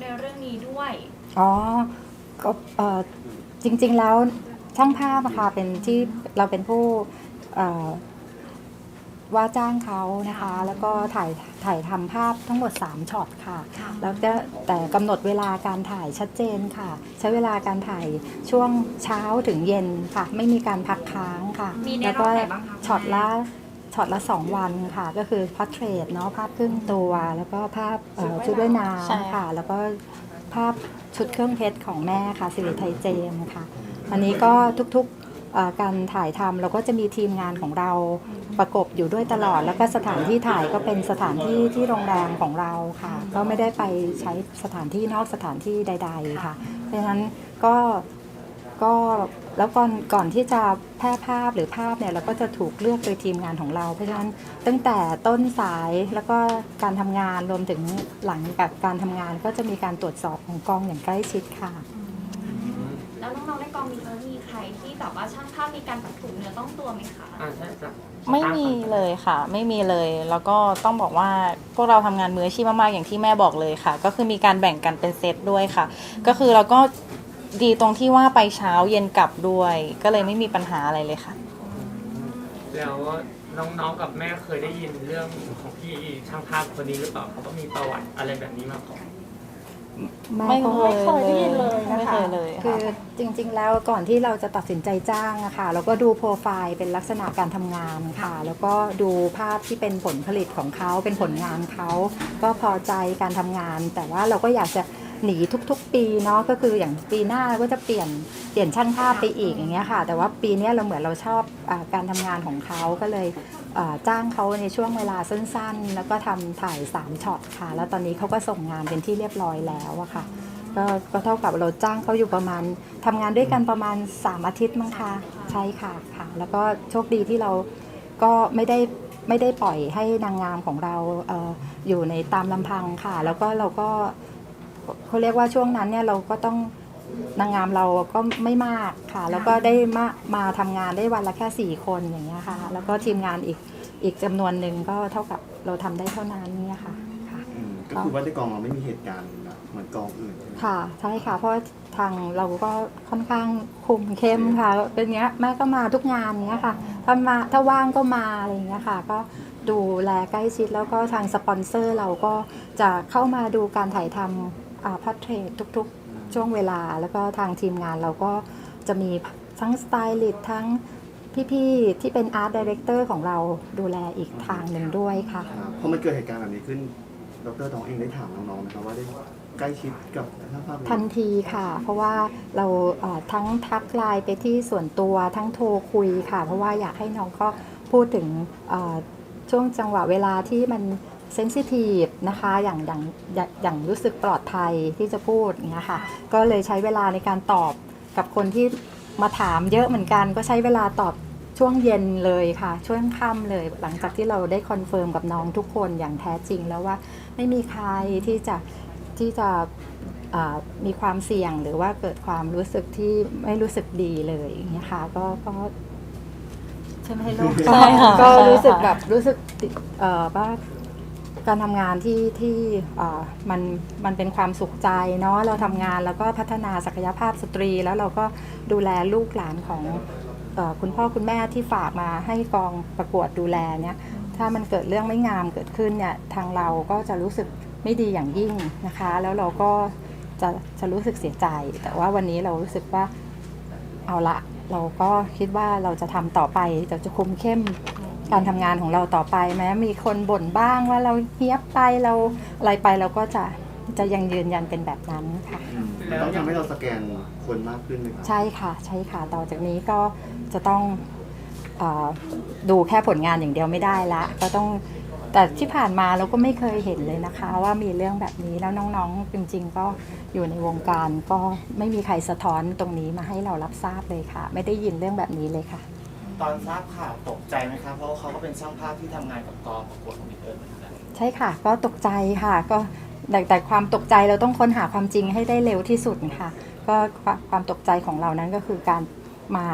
ในเรื่องนี้ด้วย อ๋อก็เอ่อจริงๆแล้วช่างภาพอะค่ะเป็นที่เราเป็นผู้เอ่อว่าจ้างเขานะคะ แล้วก็ถ่ายถ่ายทำภาพทั้งหมด 3ช็อตค่ะ ค่ะ แล้วก็แต่กำหนดเวลาการถ่ายชัดเจนค่ะ ใช้เวลาการถ่ายช่วงเช้าถึงเย็นค่ะ ไม่มีการพักค้างค่ะมีในแล้วรอก็บไหนบ้างคะ ช็อตละ ช็อตละสองวันค่ะ ก็คือพ o r t เทรตเนาะภาพครึ่งตัว แล้วก็ภาพเอ่อชุดว่ายน้ใช่ำค่ะ แล้วก็ภาพชุดเครื่องเพชรของแม่ค่ะสิริไทยเจมส์ค่ะ อันนี้ก็ทุกๆเอ่อการถ่ายทำเราก็จะมีทีมงานของเราประกบอยู่ด้วยตลอด แล้วก็สถานที่ถ่ายก็เป็นสถานที่ที่โรงแรมของเราค่ะ ก็ไม่ได้ไปใช้สถานที่นอกสถานที่ใด ๆ ค่ะ เพราะฉะนั้นก็ก็ แล้วก่อนก่อนที่จะแพร่ภาพหรือภาพเนี่ยเราก็จะถูกเลือกโดยทีมงานของเรา เพราะฉะนั้นตั้งแต่ต้นสายแล้วก็การทำงานรวมถึงหลังกับการทำงานก็จะมีการตรวจสอบของกองอย่างใกล้ชิดค่ะ แล้วน้องๆในกองมีเออมีใครที่แบบว่าช่างภาพมีการตัดถูกเนื้อต้องตัวไหมคะ อ่าใช่จ้ะไม่มีเลยค่ะ ไม่มีเลยแล้วก็ต้องบอกว่าพวกเราทำงานมืออาชีพมากๆอย่างที่แม่บอกเลยค่ะ ก็คือมีการแบ่งกันเป็นเซตด้วยค่ะ ก็คือเราก็ ดีตรงที่ว่าไปเช้าเย็นกลับด้วย ก็เลยไม่มีปัญหาอะไรเลยค่ะ แล้วน้องๆกับแม่เคยได้ยินเรื่องของพี่ช่างภาพคนนี้หรือเปล่าเขาก็มีประวัติอะไรแบบนี้มาก่อน ไม่ก็เคยเคยได้ยินเลยนะคะ ไม่เคยเลยคืค่ะอจริงๆ แล้วก่อนที่เราจะตัดสินใจจ้างอะค่ะเราก็ดูโปรไฟล์เป็นลักษณะการทำงานค่ะ แล้วก็ดูภาพที่เป็นผลผลิตของเขาเป็นผลงานเขาก็พอใจการทำงาน แต่ว่าเราก็อยากจะ หนีทุกๆ ปีเนาะก็คืออย่างปีหน้าก็จะเปลี่ยนเปลี่ยนช่างภาพไปอีกอย่างเงี้ยค่ะ แต่ว่าปีนี้เราเหมือนเราชอบอการทำงานของเขาก็เลยจ้างเขาในช่วงเวลาสั้นๆ แล้วก็ทำถ่าย 3ช็อตค่ะ แล้วตอนนี้เขาก็ส่งงานเป็นที่เรียบร้อยแล้วอะค่ะก็ก็เท่ากับเราจ้างเขาอยู่ประมาณทำงานด้วยกันประมาณ 3 อาทิตย์มั้งคะใช่ค่ะค่ะ แล้วก็โชคดีที่เราก็ไม่ได้ไม่ได้ปล่อยให้นางงามของเราเอออยู่ในตามลำพังค่ะ แล้วก็เราก็ เขาเรียกว่าช่วงนั้นเนี่ยเราก็ต้องนางงามเราก็ไม่มากค่ะ แล้วก็ได้มามาทำงานได้วันละแค่ 4 คนอย่างเงี้ยค่ะ แล้วก็ทีมงานอีกอีกจำนวนหนึ่งก็เท่ากับเราทำได้เท่านั้นเนี่ยค่ะค่ะ อืมก็คือว่าในกองเราไม่มีเหตุการณ์แบบเหมือนกองอื่นใช่ไหมค่ะใช่ค่ะเพราะว่าทางเราก็ค่อนข้างคุมเข้มค่ะเป็นเงี้ยแม่ก็มาทุกงานเงี้ยค่ะถ้ามาถ้าว่างก็มาอะไรเงี้ยค่ะ ก็ดูแลใกล้ชิดแล้วก็ทางสปอนเซอร์เราก็จะเข้ามาดูการถ่ายทำ อ่าพัทเทรดทุกๆ ช่วงเวลา แล้วก็ทางทีมงานเราก็จะมีทั้งสไตลิสต์ทั้งพี่ๆ ที่เป็นอาร์ตดีเรคเตอร์ของเราดูแลอีกทางหนึ่งด้วยค่ะ ครับพอมันเกิดเหตุการณ์แบบนี้ขึ้น ดรตองเองได้ถามน้องๆนะครับว่าได้ใกล้ชิดกับช่างภาพไหม ทันทีค่ะ เพราะว่าเราเอ่อทั้งทักไลน์ไปที่ส่วนตัวทั้งโทรคุยค่ะ เพราะว่าอยากให้น้องก็พูดถึงเอ่อช่วงจังหวะเวลาที่มัน เซนซิทีฟนะคะอย่างอย่างอย่างอย่างรู้สึกปลอดภัยที่จะพูดอย่างเงี้ยค่ะก็เลยใช้เวลาในการตอบกับคนที่มาถามเยอะเหมือนกัน ก็ใช้เวลาตอบช่วงเย็นเลยค่ะ ช่วงค่ำเลย หลังจากที่เราได้คอนเฟิร์มกับน้องทุกคนอย่างแท้จริงแล้วว่าไม่มีใครที่จะที่จะอ่ามีความเสี่ยงหรือว่าเกิดความรู้สึกที่ไม่รู้สึกดีเลยอย่างเงี้ยค่ะก็ก็ใช่ไหมลูกใช่ค่ะก็ใช่ค่ะรู้สึกแบบรู้สึกติเอ่อว่า การทำงานที่ที่มันมันเป็นความสุขใจเนาะเราทำงานแล้วก็พัฒนาศักยภาพสตรี แล้วเราก็ดูแลลูกหลานของอคุณพ่อคุณแม่ที่ฝากมาให้กองประกวดดูแลเนี่ยถ้ามันเกิดเรื่องไม่งามเกิดขึ้นเนี่ยทางเราก็จะรู้สึกไม่ดีอย่างยิ่งนะคะ แล้วเราก็จะจะรู้สึกเสียใจ แต่ว่าวันนี้เรารู้สึกว่าเอาละเราก็คิดว่าเราจะทำต่อไปเราจะคุมเข้ม การทำงานของเราต่อไปแม้มีคนบ่นบ้างว่าเราเฮียบไปเราอะไรไปเราก็จะจะยังยืนยันเป็นแบบนั้นค่ะอืมมันต้องทำให้เราสแกนคนมากขึ้นไหมครับ ใช่ค่ะใช่ค่ะต่อจากนี้ก็จะต้องเออดูแค่ผลงานอย่างเดียวไม่ได้ละ ก็ต้องแต่ที่ผ่านมาเราก็ไม่เคยเห็นเลยนะคะ ว่ามีเรื่องแบบนี้แล้วน้องๆจริงๆ ก็อยู่ในวงการก็ไม่มีใครสะท้อนตรงนี้มาให้เรารับทราบเลยค่ะ ไม่ได้ยินเรื่องแบบนี้เลยค่ะ ตอนทราบข่าวตกใจไหมครับเพราะว่าเขาก็เป็นช่างภาพที่ทำงานกับกองประกวดของมิเตอร์เหมือนกันใช่ค่ะ ก็ตกใจค่ะ ก็แต่แต่ความตกใจเราต้องค้นหาความจริงให้ได้เร็วที่สุดค่ะ ก็ความความตกใจของเรานั้นก็คือการมา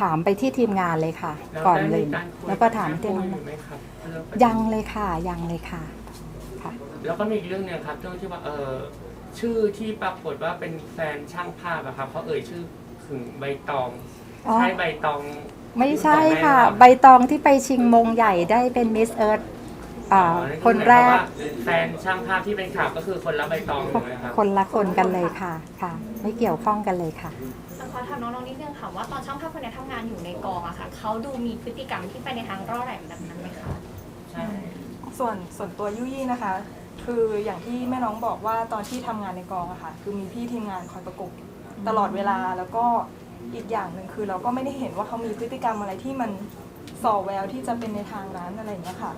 ถามไปที่ทีมงานเลยค่ะแล้วก่อนได้เลมียการคุยแล้วก็ถามกับที่แม่น้องปุ้ยอยู่ไหมครับเรื่องยังเลยค่ะยังเลยค่ะค่ะ แล้วก็มีอีกเรื่องหนึงครับเรื่องที่ว่าเออชื่อที่ปรากฏว่าเป็นแฟนช่างภาพอะครับเขาเอ่ยชื่อถึงใบตองอ๋อ ใช่ใบตอง ไม่ใช่ของแม่ค่ะรับใบตองที่ไปชิงมงใหญ่ได้เป็นมิสเอิร์ธอ่าอ๋อนั่คนแรกหมายความว่าแฟนช่างภาพที่เป็นข่าวก็คือคนละใบตองถูกไหมครับคนละคนกันเลยค่ะค่ะ ไม่เกี่ยวข้องกันเลยค่ะขอถามน้องๆนิดนึงค่ะว่าตอนช่างภาพคนนี้ทำงานอยู่ในกองอะค่ะเขาดูมีพฤติกรรมที่ไปในทางร่อแหลมแบบนั้นไหมคะใช่ส่วนส่วนตัวยุยี่นะคะ คืออย่างที่แม่น้องบอกว่าตอนที่ทำงานในกองอะค่ะ คือมีพี่ทีมงานคอยประกบตลอดเวลาแล้วก็ อีกอย่างหนึ่งคือเราก็ไม่ได้เห็นว่าเขามีพฤติกรรมอะไรที่มันส่อแววที่จะเป็นในทางนั้นอะไรอย่างเงี้ยค่ะ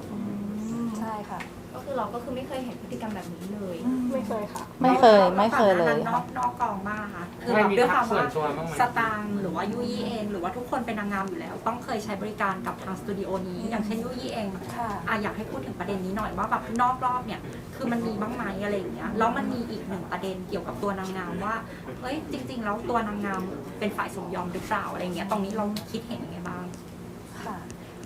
ใช่ค่ะ ก็คือเราก็คือไม่เคยเห็นพฤติกรรมแบบนี้เลย ไม่เคยค่ะ ไม่เคยไม่เคยเลยนอกนอกกองบ้างค่ะคือไม่แบบมีด้วยคทัวากมส่วนว่าตัวบ้างไหมสตางค์หรือว่ายุยี่เอง หรือว่าทุกคนเป็นนางงามอยู่แล้ว ต้องเคยใช้บริการกับทางสตูดิโอนี้ อย่างเช่นยุยี่เองค่ะอะอยากให้พูดถึงประเด็นนี้หน่อยว่าแบบนอกรอบเนี่ยคือมันมีบ้างไหมอะไรอย่างเงี้ยแล้วมันมีอีกหนึ่งประเด็นเกี่ยวกับตัวนางงามว่าเฮ้ยจริง ๆ แล้วตัวนางงามเป็นฝ่ายสมยอมหรือเปล่าอะไรเงี้ยตรงนี้เราคิดเห็นยังไงบ้างค่ะ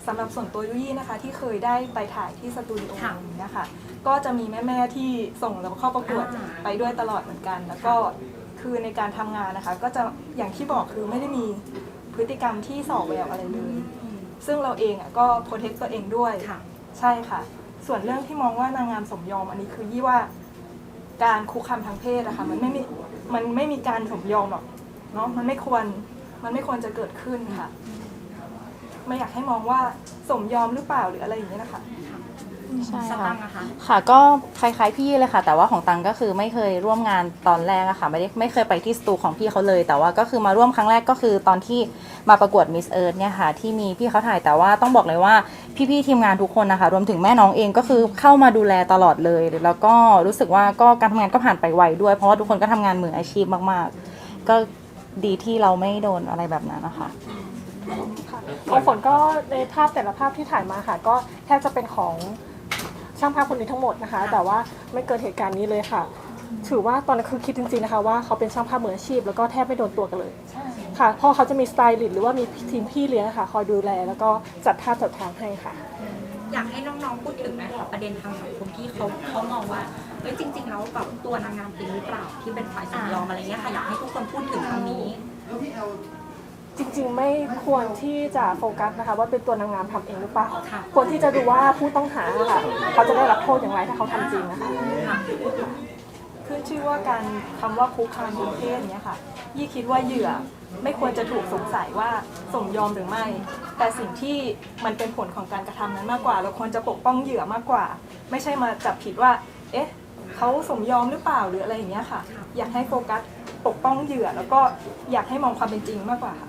สำหรับส่วนตัวยุยี่นะคะ ที่เคยได้ไปถ่ายที่สตูดิโอค่ะนี้นะคะก็จะมีแม่ ๆ ที่ส่งเราเข้าประกวดอ่า ไปด้วยตลอดเหมือนกัน แล้วก็คือในการทำงานนะคะ ก็จะอย่างที่บอกคือไม่ได้มีพฤติกรรมที่ส่อแววอะไรเลย ซึ่งเราเองอะก็โปรเทคตัวเองด้วย ค่ะ ใช่ค่ะ ส่วนเรื่องที่มองว่านางงามสมยอมอันนี้คือยี่ว่าการคุกคามทางเพศอะค่ะมันไม่มีมันไม่มีการสมยอมหรอกเนาะมันไม่ควรมันไม่ควรจะเกิดขึ้นค่ะ ไม่อยากให้มองว่าสมยอมหรือเปล่าหรืออะไรอย่างเงี้ยนะคะ ใช่สค่ะตางค์นะคะ ค่ะก็คล้ายๆพี่เลยค่ะ แต่ว่าของตังก็คือไม่เคยร่วมงานตอนแรกอะค่ะไม่ได้ไม่เคยไปที่สตูของพี่เขาเลย แต่ว่าก็คือมาร่วมครั้งแรกก็คือตอนที่มาประกวดมิสเอิร์ธเนี่ยค่ะที่มีพี่เขาถ่ายแต่ว่าต้องบอกเลยว่าพี่ๆทีมงานทุกคนนะคะรวมถึงแม่น้องเองก็คือเข้ามาดูแลตลอดเลย แล้วก็รู้สึกว่าก็การทำงานก็ผ่านไปไวด้วย เพราะว่าทุกคนก็ทำงานมืออาชีพมากๆ ก็ดีที่เราไม่โดนอะไรแบบนั้นนะคะ ค่ะของฝนก็ในภาพแต่ละภาพที่ถ่ายมาค่ะ ก็แทบจะเป็นของช่างภาพคนนี้ทั้งหมดนะคะ แต่ว่าไม่เกิดเหตุการณ์นี้เลยค่ะ ถือว่าตอนนั้นคือคิดจริงๆนะคะว่าเขาเป็นช่างภาพมืออาชีพ แล้วก็แทบไม่โดนตัวกันเลยค่ะเพราะเขาจะมีสไตลิสต์หรือว่ามีทีมพี่เลี้ยงค่ะคอยดูแล แล้วก็จัดท่าจัดทางให้ค่ะ อยากให้น้องๆพูดถึงหนะคะประเด็นทางสังคมที่เขาเขามองว่าเอ้ยจริงๆแล้วแบบตัวนางงามเองหรือเปล่าที่เป็นฝ่ายสมยอมอะไรเงี้ยค่ะอยากให้ทุกคนพูดถึงตรงนี้ จริงๆ ไม่ควรที่จะโฟกัสนะคะว่าเป็นตัวนางงามทำเองหรือเปล่า ค่ะ ควรที่จะดูว่าผู้ต้องหาค่ะเขาจะได้รับโทษอย่างไรถ้าเขาทำจริงนะคะ ค่ะ ขึ้นชื่อว่าการคำว่าคุกคามทางเพศเนี้ยค่ะ ยี่คิดว่าเหยื่อไม่ควรจะถูกสงสัยว่าสมยอมหรือไม่ แต่สิ่งที่มันเป็นผลของการกระทำนั้นมากกว่า เราควรจะปกป้องเหยื่อมากกว่า ไม่ใช่มาจับผิดว่า เอ๊ะ เขาสมยอมหรือเปล่าหรืออะไรอย่างเงี้ยค่ะ อยากให้โฟกัส ปกป้องเหยื่อ แล้วก็อยากให้มองความเป็นจริงมากกว่าค่ะ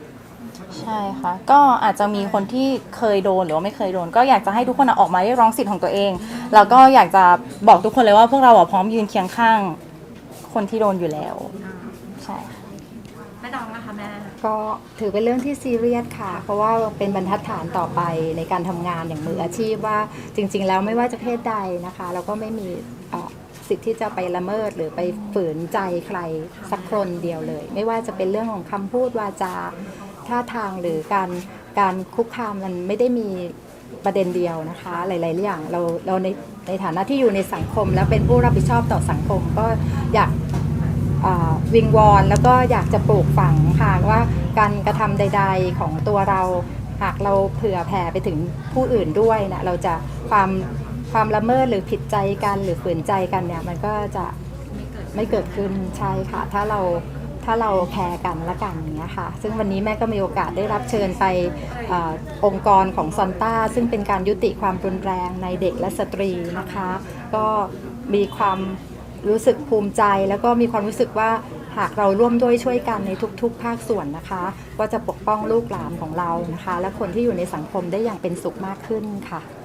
ใช่ค่ะ ก็อาจจะมีคนที่เคยโดนหรือว่าไม่เคยโดน ก็อยากจะให้ทุกคนอะออกมาเรียกร้องสิทธิ์ของตัวเอง แล้วก็อยากจะบอกทุกคนเลยว่าพวกเราอะพร้อมยืนเคียงข้าง คนที่โดนอยู่แล้ว ใช่ค่ะ แม่น้องนะคะแม่ ก็ถือเป็นเรื่องที่ซีเรียสค่ะ เพราะว่าเป็นบรรทัดฐานต่อไปในการทำงานอย่างมืออาชีพว่าจริง ๆ แล้วไม่ว่าจะเพศใดนะคะ เราก็ไม่มีเอ่อ สิทธิ์ที่จะไปละเมิดหรือไปฝืนใจใครสักคนเดียวเลย ไม่ว่าจะเป็นเรื่องของคำพูดวาจาท่าทางหรือการการคุกคามมันไม่ได้มีประเด็นเดียวนะคะ หลาย ๆ อย่างเราเราในในฐานะที่อยู่ในสังคม และเป็นผู้รับผิดชอบต่อสังคม ก็อยากวิงวอนแล้วก็อยากจะปลูกฝังค่ะว่าการกระทำใด ๆ ของตัวเรา หากเราเผื่อแผ่ไปถึงผู้อื่นด้วยนะเราจะความความละเมิดหรือผิดใจกันหรือฝืนใจกันเนี่ยมันก็จะไม่เกิดขึ้นใช่ค่ะ ถ้าเราถ้าเราแคร์กันละกันอย่างเงี้ยค่ะ ซึ่งวันนี้แม่ก็มีโอกาสได้รับเชิญไปอองค์กรของซอนต้าซึ่งเป็นการยุติความรุนแรงในเด็กและสตรีนะคะ ก็มีความรู้สึกภูมิใจ แล้วก็มีความรู้สึกว่า หากเราร่วมด้วยช่วยกันในทุกๆ ภาคส่วนนะคะ ก็จะปกป้องลูกหลานของเรานะคะ และคนที่อยู่ในสังคมได้อย่างเป็นสุขมากขึ้นค่ะขอบคุณค่ะ